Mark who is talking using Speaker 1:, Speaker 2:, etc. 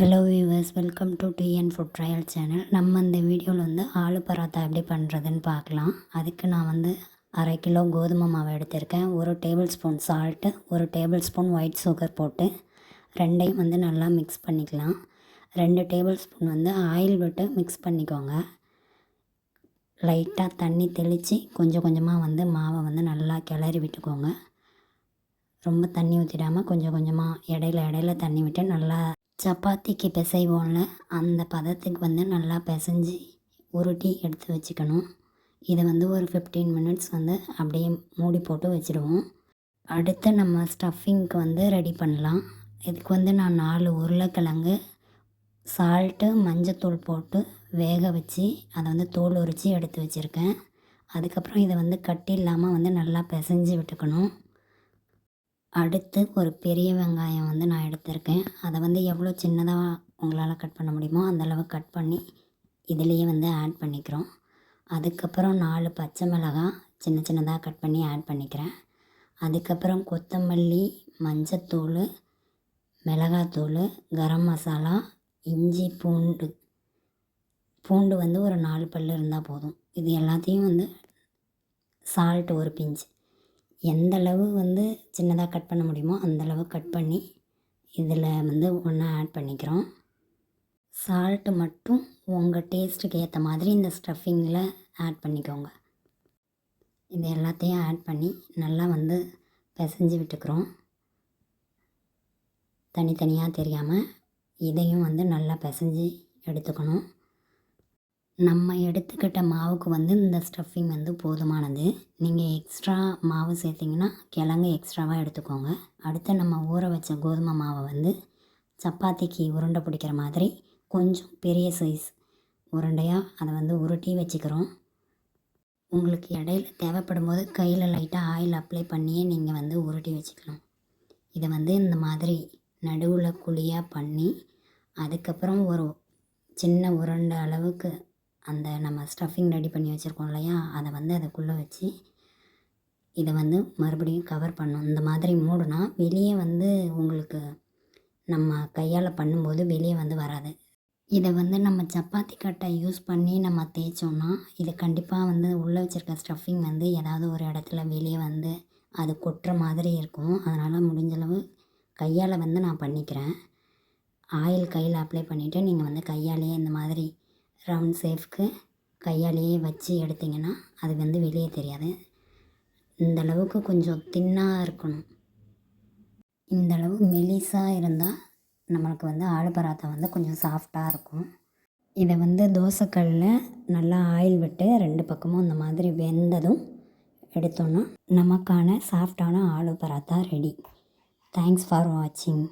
Speaker 1: Hello viewers welcome to TN food trail channel நம்ம இந்த வீடியோவில் வந்து ஆலு பராத்தா எப்படி பண்ணுறதுன்னு பார்க்கலாம். அதுக்கு நான் வந்து அரை கிலோ கோதுமை மாவு எடுத்திருக்கேன். ஒரு டேபிள் ஸ்பூன் சால்ட்டு ஒரு டேபிள் ஸ்பூன் ஒயிட் சுகர் போட்டு ரெண்டையும் வந்து நல்லா மிக்ஸ் பண்ணிக்கலாம். ரெண்டு டேபிள் ஸ்பூன் வந்து ஆயில் விட்டு மிக்ஸ் பண்ணிக்கோங்க. லைட்டாக தண்ணி தெளித்து கொஞ்சம் கொஞ்சமாக வந்து மாவை வந்து நல்லா கிளறி விட்டுக்கோங்க. ரொம்ப தண்ணி ஊற்றிடாமல் கொஞ்சம் கொஞ்சமாக இடையில இடையில தண்ணி விட்டு நல்லா சப்பாத்திக்கு பிசைவோம்ல அந்த பதத்துக்கு வந்து நல்லா பிசைஞ்சு உருட்டி எடுத்து வச்சுக்கணும். இதை வந்து ஒரு ஃபிஃப்டீன் மினிட்ஸ் வந்து அப்படியே மூடி போட்டு வச்சுடுவோம். அடுத்து நம்ம ஸ்டஃபிங்க்கு வந்து ரெடி பண்ணலாம். இதுக்கு வந்து நான் நாலு உருளைக்கிழங்கு சால்ட்டு மஞ்சத்தூள் போட்டு வேக வச்சு அதை வந்து தோல் உரித்து எடுத்து வச்சுருக்கேன். அதுக்கப்புறம் இதை வந்து கட்டி இல்லாமல் வந்து நல்லா பிசைஞ்சு விட்டுக்கணும். அடுத்து ஒரு பெரிய வெங்காயம் வந்து நான் எடுத்திருக்கேன். அதை வந்து எவ்வளோ சின்னதாக உங்களால் கட் பண்ண முடியுமோ அந்தளவு கட் பண்ணி இதுலேயே வந்து ஆட் பண்ணிக்கிறோம். அதுக்கப்புறம் நாலு பச்சை மிளகாய் சின்ன சின்னதாக கட் பண்ணி ஆட் பண்ணிக்கிறேன். அதுக்கப்புறம் கொத்தமல்லி மஞ்சத்தூள் மிளகாத்தூள் கரம் மசாலா இஞ்சி பூண்டு. பூண்டு வந்து ஒரு நாலு பல் இருந்தால் போதும். இது எல்லாத்தையும் வந்து சால்ட் ஒரு பிஞ்சு. எந்த அளவு வந்து சின்னதாக கட் பண்ண முடியுமோ அந்தளவு கட் பண்ணி இதில் வந்து ஒன்றா ஆட் பண்ணிக்கிறோம். சால்ட்டு மட்டும் உங்கள் டேஸ்ட்டுக்கு ஏற்ற மாதிரி இந்த ஸ்டஃபிங்கில் ஆட் பண்ணிக்கோங்க. இது எல்லாத்தையும் ஆட் பண்ணி நல்லா வந்து பிசைஞ்சு விட்டுக்கிறோம். தனித்தனியாக தெரியாமல் இதையும் வந்து நல்லா பிசைஞ்சு எடுத்துக்கணும். நம்ம எடுத்துக்கிட்ட மாவுக்கு வந்து இந்த ஸ்டஃபிங் வந்து போதுமானது. நீங்கள் எக்ஸ்ட்ரா மாவு சேர்த்திங்கன்னா கிழங்கு எக்ஸ்ட்ராவாக எடுத்துக்கோங்க. அடுத்து நம்ம ஊற வச்ச கோதுமை மாவை வந்து சப்பாத்திக்கு உருண்டை பிடிக்கிற மாதிரி கொஞ்சம் பெரிய சைஸ் உருண்டையாக அதை வந்து உருட்டி வச்சுக்கிறோம். உங்களுக்கு இடையில தேவைப்படும் போது கையில் லைட்டாக ஆயில் அப்ளை பண்ணியே நீங்கள் வந்து உருட்டி வச்சுக்கலாம். இதை வந்து இந்த மாதிரி நடுவில் குழியாக பண்ணி அதுக்கப்புறம் ஒரு சின்ன உருண்டை அளவுக்கு அந்த நம்ம ஸ்டஃபிங் ரெடி பண்ணி வச்சுருக்கோம் இல்லையா? அதை வந்து அதுக்குள்ளே வச்சு இதை வந்து மறுபடியும் கவர் பண்ணும் இந்த மாதிரி மூடுனா வெளியே வந்து உங்களுக்கு நம்ம கையால் பண்ணும்போது வெளியே வந்து வராது. இதை வந்து நம்ம சப்பாத்தி கட்டை யூஸ் பண்ணி நம்ம தேய்ச்சோன்னா இது கண்டிப்பாக வந்து உள்ளே வச்சுருக்க ஸ்டஃபிங் வந்து ஏதாவது ஒரு இடத்துல வெளியே வந்து அது கொட்டுற மாதிரி இருக்கும். அதனால் முடிஞ்சளவு கையால் வந்து நான் பண்ணிக்கிறேன். ஆயில் கையில் அப்ளை பண்ணிவிட்டு நீங்கள் வந்து கையாலேயே இந்த மாதிரி ரவுண்ட் ஷேஃப்க்கு கையாலேயே வச்சு எடுத்திங்கன்னா அது வந்து வெளியே தெரியாது. இந்த அளவுக்கு கொஞ்சம் தின்னாக இருக்கணும். இந்த அளவு மெலிசாக இருந்தால் நம்மளுக்கு வந்து ஆலு பராத்தா வந்து கொஞ்சம் சாஃப்டாக இருக்கும். இதை வந்து தோசைக்கல்லில் நல்லா ஆயில் விட்டு ரெண்டு பக்கமும் இந்த மாதிரி வெந்ததும் எடுத்தோன்னா நமக்கான சாஃப்டான aloo paratha ready thanks for வாட்சிங்